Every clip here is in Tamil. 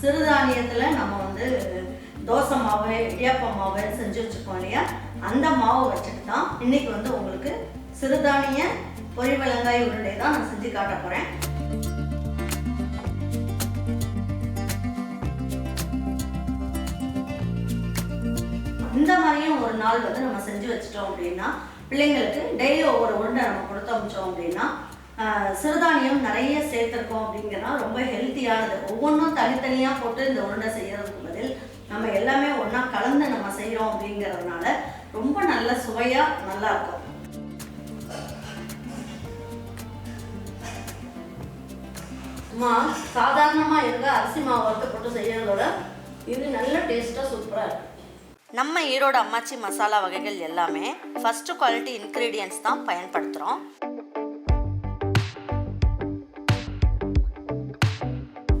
சிறுதானியத்தில் நம்ம வந்து தோசை மாவு இடியாப்ப மாவு செஞ்சு வச்சுக்கோம் இல்லையா? அந்த மாவு வச்சுட்டு தான் இன்னைக்கு வந்து உங்களுக்கு சிறுதானிய பொரி வெளங்காய் உருண்டை தான் நான் செஞ்சு காட்ட போகிறேன் இந்த மாதிரியும் ஒரு நாள் வந்து நம்ம செஞ்சு வச்சிட்டோம் அப்படின்னா பிள்ளைங்களுக்கு டெய்லி ஒவ்வொரு உருண்டை நம்ம கொடுத்து அமிச்சோம் அப்படின்னா சிறுதானியம் நிறைய சேர்த்துருக்கோம் அப்படிங்கிறனா ரொம்ப ஹெல்த்தியானது ஒவ்வொன்றும் தனித்தனியாக போட்டு இந்த உருண்டை செய்கிறதுக்கு பதில் நம்ம எல்லாமே ஒன்றா கலந்து நம்ம செய்கிறோம் அப்படிங்கிறதுனால ரொம்ப நல்ல சுவையாக நல்லா இருக்கும். மா சாதாரணமாக இருக்க அரிசி மாவு வறுத்து போட்டு செய்யறதோட இது நல்ல டேஸ்ட்டாக சூப்பராக இருக்கும் நம்ம ஈரோடு அம்மாச்சி மசாலா வகைகள் எல்லாமே ஃபஸ்ட்டு குவாலிட்டி இன்க்ரீடியன்ஸ் தான் பயன்படுத்துகிறோம்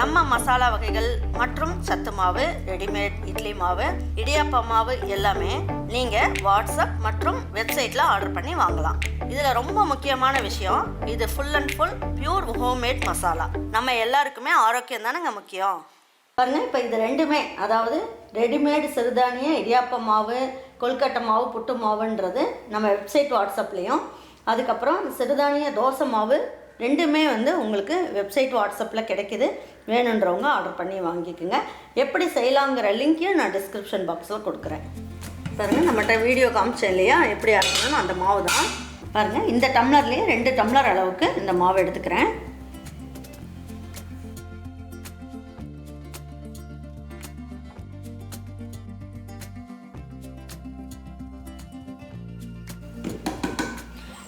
நம்ம மசாலா வகைகள் மற்றும் சத்து மாவு ரெடிமேட் இட்லி மாவு இடியாப்ப மாவு எல்லாமே நீங்கள் வாட்ஸ்அப் மற்றும் வெப்சைட்டில் ஆர்டர் பண்ணி வாங்கலாம். இதில் ரொம்ப முக்கியமான விஷயம் இது full and full pure homemade masala நம்ம எல்லாருக்குமே ஆரோக்கியம் தானேங்க முக்கியம்? பாருங்க இப்போ இது ரெண்டுமே அதாவது ரெடிமேடு சிறுதானிய இடியாப்ப மாவு கொல்கட்டை மாவு புட்டு மாவுன்றது நம்ம வெப்சைட் வாட்ஸ்அப்லேயும். அதுக்கப்புறம் சிறுதானிய தோசை மாவு ரெண்டுமே வந்து உங்களுக்கு வெப்சைட் வாட்ஸ்அப்பில் கிடைக்குது. வேணுன்றவங்க ஆர்டர் பண்ணி வாங்கிக்கோங்க. எப்படி செய்யலாங்கிற லிங்க்கையும் நான் டிஸ்கிரிப்ஷன் பாக்ஸில் கொடுக்குறேன். பாருங்கள் நம்மகிட்ட வீடியோ காமிச்சேன் இல்லையா? எப்படி அரைக்கணும்னு அந்த மாவு தான். பாருங்கள் இந்த டம்ளர்லேயே ரெண்டு டம்ளர் அளவுக்கு இந்த மாவு எடுத்துக்கிறேன்.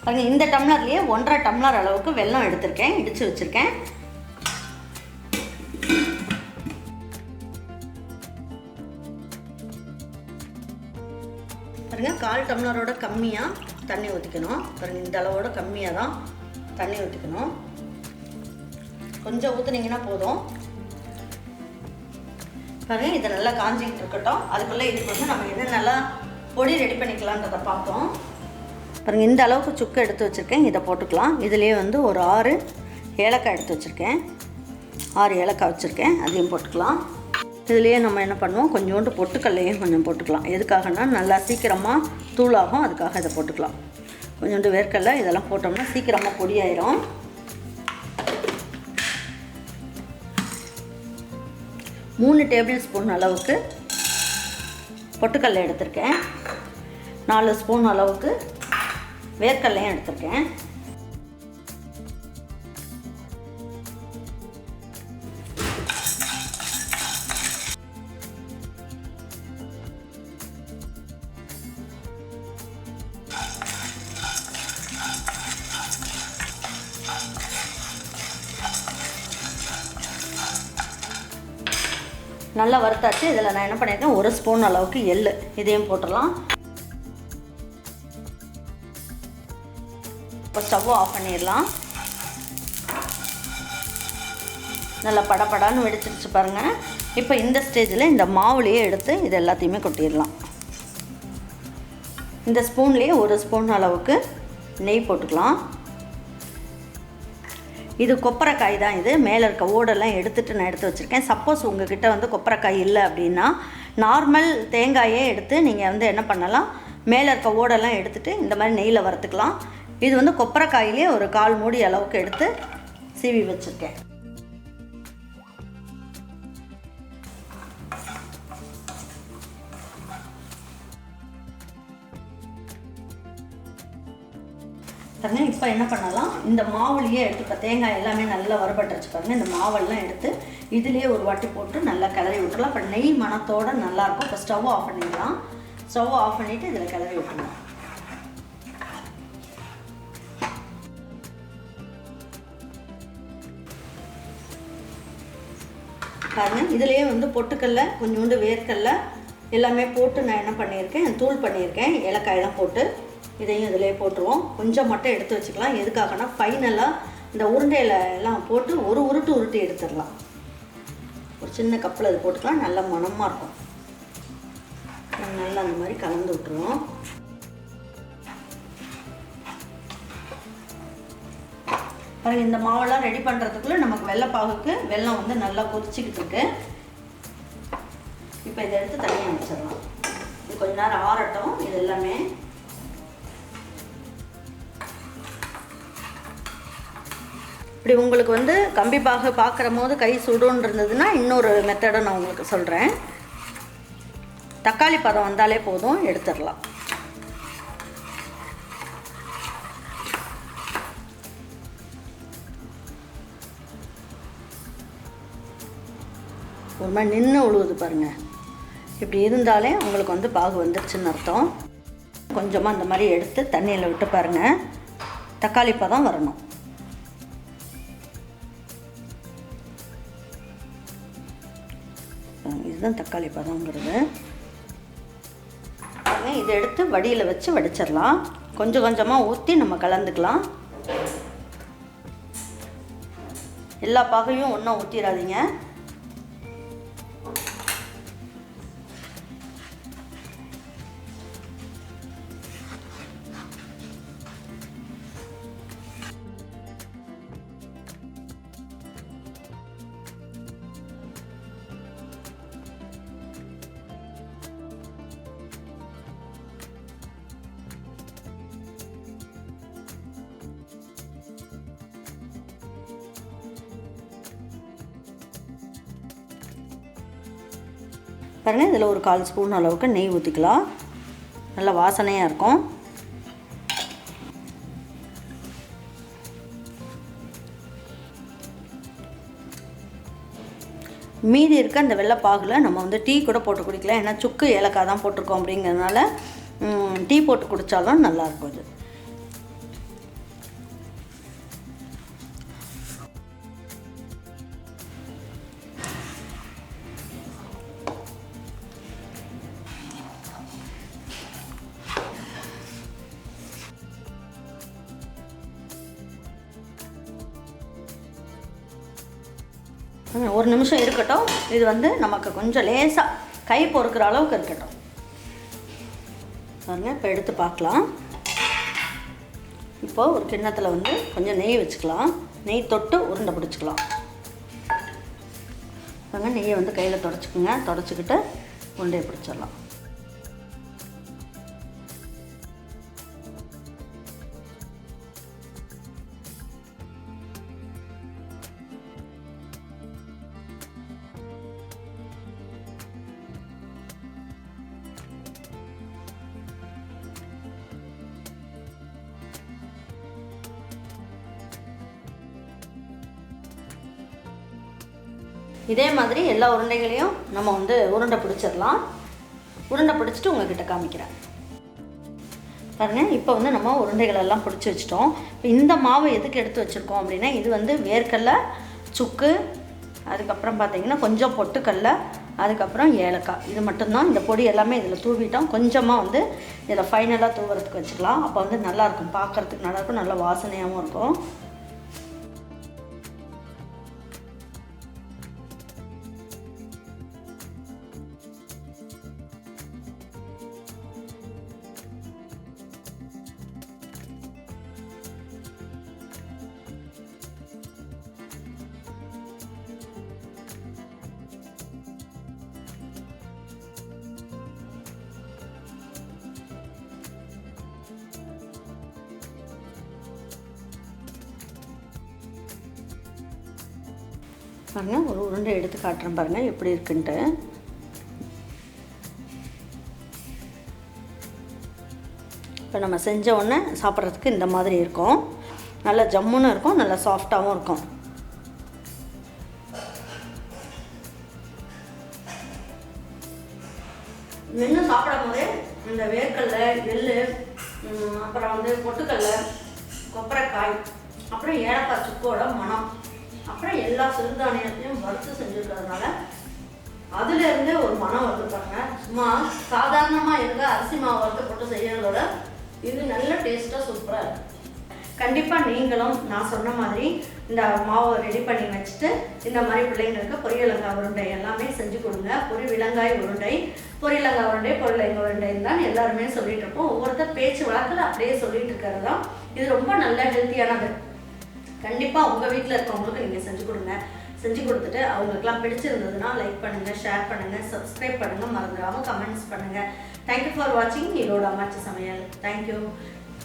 பாருங்கள் இந்த டம்ளர்லேயே ஒன்றரை டம்ளர் அளவுக்கு வெல்லம் எடுத்திருக்கேன் இடித்து வச்சுருக்கேன். பாருங்க கால் டம்ளரோட கம்மியாக தண்ணி ஊற்றிக்கணும் பாருங்க இந்த அளவோட கம்மியாக தான் தண்ணி ஊற்றிக்கணும் கொஞ்சம் ஊற்றுனீங்கன்னா போதும். பாருங்க இதை நல்லா காஞ்சிக்கிட்டு இருக்கட்டும். அதுக்குள்ளே இதுக்கு வந்து நம்ம எது நல்லா பொடி ரெடி பண்ணிக்கலான்றதை பார்த்தோம். பாருங்கள் இந்த அளவுக்கு சுக்கு எடுத்து வச்சுருக்கேன். இதை போட்டுக்கலாம். இதுலேயே வந்து ஒரு ஆறு ஏலக்காய் எடுத்து வச்சுருக்கேன். ஆறு ஏலக்காய் வச்சுருக்கேன் அதையும் போட்டுக்கலாம். இதுலேயே நம்ம என்ன பண்ணுவோம் கொஞ்சோண்டு பொட்டுக்கல்லையும் கொஞ்சம் போட்டுக்கலாம். எதுக்காகனா நல்லா சீக்கிரமாக தூளாகும் அதுக்காக இதை போட்டுக்கலாம். கொஞ்சோண்டு வேர்க்கடலை இதெல்லாம் போட்டோம்னா சீக்கிரமாக பொடியாயிரும். மூணு டேபிள் ஸ்பூன் அளவுக்கு பொட்டுக்கல்லை எடுத்திருக்கேன். நாலு ஸ்பூன் அளவுக்கு வேர்க்கடலையும் எடுத்திருக்கேன். நல்லா வறுத்தாச்சு. இதில் நான் என்ன பண்ணியிருக்கேன்? ஒரு ஸ்பூன் அளவுக்கு எள் இதையும் போட்டுடலாம். இப்போ ஸ்டவ்வை ஆஃப் பண்ணிடலாம். நல்லா படபடான்னு வெடிச்சிருச்சு பாருங்கள் இப்போ இந்த ஸ்டேஜில் இந்த மாவுலேயே எடுத்து இது எல்லாத்தையுமே கொட்டிடலாம். இந்த ஸ்பூன்லேயே ஒரு ஸ்பூன் அளவுக்கு நெய் போட்டுக்கலாம். இது கொப்பரைக்காய் தான் இது. மேலே இருக்க ஓடெல்லாம் எடுத்துகிட்டு நான் எடுத்து வச்சுருக்கேன். சப்போஸ் உங்ககிட்ட வந்து கொப்பரைக்காய் இல்லை அப்படின்னா நார்மல் தேங்காயே எடுத்து நீங்கள் வந்து என்ன பண்ணலாம்? மேலே இருக்க ஓடெல்லாம் எடுத்துகிட்டு இந்த மாதிரி நெய்யில் வறுத்துக்கலாம். இது வந்து கொப்பரைக்காயிலே ஒரு கால் மூடி அளவுக்கு எடுத்து சீவி வச்சுருக்கேன். பாருங்கள் இப்போ என்ன பண்ணலாம்? இந்த மாவுலேயே எடுத்து இப்போ தேங்காய் எல்லாமே நல்லா வறுபட்டுருச்சு பாருங்க இந்த மாவெல்லாம் எடுத்து இதுலேயே ஒரு வாட்டி போட்டு நல்லா கிளறி விட்டுலாம் இப்போ நெய் மணத்தோட நல்லாயிருக்கும். இப்போ ஸ்டவ் ஆஃப் பண்ணிடலாம். ஸ்டவ் ஆஃப் பண்ணிவிட்டு இதில் கிளறி விட்டுடலாம். பாருங்க இதுலேயே வந்து பொட்டுக்கல்ல கொஞ்சோண்டு வேர்க்கல்ல எல்லாமே போட்டு நான் என்ன பண்ணியிருக்கேன் தூள் பண்ணியிருக்கேன் ஏலக்காயெல்லாம் போட்டு இதையும் இதிலே போட்டுருவோம். கொஞ்சம் மட்டும் எடுத்து வச்சுக்கலாம். எதுக்காகனா ஃபைனலாக இந்த உருண்டையில எல்லாம் போட்டு ஒரு உருட்டு உருட்டி எடுத்துடலாம். ஒரு சின்ன கப்பில் இது போட்டுக்கலாம். நல்ல மணமாக இருக்கும். நல்லா அந்த மாதிரி கலந்து விட்டுருவோம். பாருங்கள் இந்த மாவெல்லாம் ரெடி பண்ணுறதுக்குள்ளே நமக்கு வெள்ளைப்பாகுக்கு வெள்ளம் வந்து நல்லா கொதிச்சிக்கிட்டு இருக்கு. இப்போ இதை எடுத்து தனியாக வச்சிடலாம். இது கொஞ்ச நேரம் ஆறட்டும். இது எல்லாமே இப்படி உங்களுக்கு வந்து கம்பி பாகு பார்க்குற போது கை சுடுன்னு இருந்ததுன்னா இன்னொரு மெத்தடை நான் உங்களுக்கு சொல்கிறேன் தக்காளி பதம் வந்தாலே போதும் எடுத்துடலாம். ஒரு மாதிரி நின்று உழுவுது பாருங்கள் இப்படி இருந்தாலே உங்களுக்கு வந்து பாகு வந்துருச்சுன்னு அர்த்தம். கொஞ்சமாக அந்த மாதிரி எடுத்து தண்ணியில் விட்டு பாருங்கள் தக்காளி பதம் வரணும். இதுதான் தக்காளி பதங்கிறது இதை எடுத்து வடியில் வச்சு வடிச்சிடலாம். கொஞ்சம் கொஞ்சமாக ஊற்றி நம்ம கலந்துக்கலாம். எல்லா பாகையும் ஒன்றா ஊற்றிடாதீங்க பாருங்கள் இதில் ஒரு கால் ஸ்பூன் அளவுக்கு நெய் ஊற்றிக்கலாம் நல்ல வாசனையாக இருக்கும். மீதி இருக்க அந்த வெள்ளைப்பாகில் நம்ம வந்து டீ கூட போட்டு குடிக்கலாம். ஏன்னா சுக்கு ஏலக்காய் தான் போட்டிருக்கோம் அப்படிங்கிறதுனால டீ போட்டு குடித்தாலும் நல்லாயிருக்கும் இது ஒரு நிமிஷம் இருக்கட்டும். இது வந்து நமக்கு கொஞ்சம் லேசாக கை பொறுக்கிற அளவுக்கு இருக்கட்டும். பாருங்க இப்போ எடுத்து பார்க்கலாம். இப்போது ஒரு கிண்ணத்தில் வந்து கொஞ்சம் நெய் வச்சுக்கலாம். நெய் தொட்டு உருண்டை பிடிச்சிக்கலாம். பாருங்க நெய்யை வந்து கையில் தொடச்சிக்கோங்க. தொடச்சிக்கிட்டு உருண்டையை பிடிச்சிடலாம். இதே மாதிரி எல்லா உருண்டைகளையும் நம்ம வந்து உருண்டை பிடிச்சிடலாம். உருண்டை பிடிச்சிட்டு உங்ககிட்ட காமிக்கிறேன். பாருங்கள் இப்போ வந்து நம்ம உருண்டைகளெல்லாம் பிடிச்சி வச்சிட்டோம். இப்போ இந்த மாவு எதுக்கு எடுத்து வச்சுருக்கோம் அப்படின்னா இது வந்து வேர்க்கடலை சுக்கு அதுக்கப்புறம் பார்த்தீங்கன்னா கொஞ்சம் பொட்டுக்கடல அதுக்கப்புறம் ஏலக்காய். இது மட்டும்தான். இந்த பொடி எல்லாமே இதில் தூவிட்டோம். கொஞ்சமாக வந்து இதில் ஃபைனலாக தூவுறதுக்கு வச்சுக்கலாம். அப்போ வந்து நல்லாயிருக்கும் பார்க்குறதுக்கு நல்லாயிருக்கும் நல்ல வாசனையாகவும் இருக்கும். பாருங்க ஒரு உருண்டை எடுத்து காட்டுறேன் பாருங்க எப்படி இருக்குன்ட்டு. இப்போ நம்ம செஞ்ச உடனே சாப்பிட்றதுக்கு இந்த மாதிரி இருக்கும். நல்ல ஜம்முன்னு இருக்கும் நல்ல சாஃப்டாகவும் இருக்கும். மென்று சாப்பிடும் போதே இந்த வேர்க்கடல எள்ளு அப்புறம் வந்து பொட்டுக்கடல கொப்பரைக்காய் அப்புறம் ஏலக்காய் சுக்கோட மனம் அப்புறம் எல்லா சிறுதானியத்தையும் வறுத்து செஞ்சுருக்கிறதுனால அதுல இருந்தே ஒரு மனம் வறுத்துப்பாங்க சும்மா சாதாரணமாக இருக்க அரிசி மாவு வறுத்து போட்டு செய்யறதோட இது நல்ல டேஸ்ட்டாக சூப்பராக இருக்கும் கண்டிப்பாக நீங்களும் நான் சொன்ன மாதிரி இந்த மாவை ரெடி பண்ணி வச்சுட்டு இந்த மாதிரி பிள்ளைங்களுக்கு பொரியலங்காய் உருண்டை எல்லாமே செஞ்சு கொடுங்க. பொரி விலங்காய் உருண்டை பொரியலங்காய் உருண்டை பொரியலங்காய் உருண்டைன்னு தான் எல்லாருமே சொல்லிட்டு இருப்போம். ஒவ்வொருத்தர் பேச்சு வழக்கில் அப்படியே சொல்லிட்டு இருக்கிறது தான். இது ரொம்ப நல்ல ஹெல்த்தியானது கண்டிப்பாக உங்கள் வீட்டில் இருக்கவங்களுக்கு நீங்கள் செஞ்சு கொடுங்க. செஞ்சு கொடுத்துட்டு அவங்களுக்குலாம் பிடிச்சிருந்ததுன்னா லைக் பண்ணுங்கள் ஷேர் பண்ணுங்கள் சப்ஸ்கிரைப் பண்ணுங்கள் மறந்துடாமல் கமெண்ட்ஸ் பண்ணுங்கள் தேங்க்யூ ஃபார் வாட்சிங் ஈரோடு அம்மாச்சி சமையல். தேங்க்யூ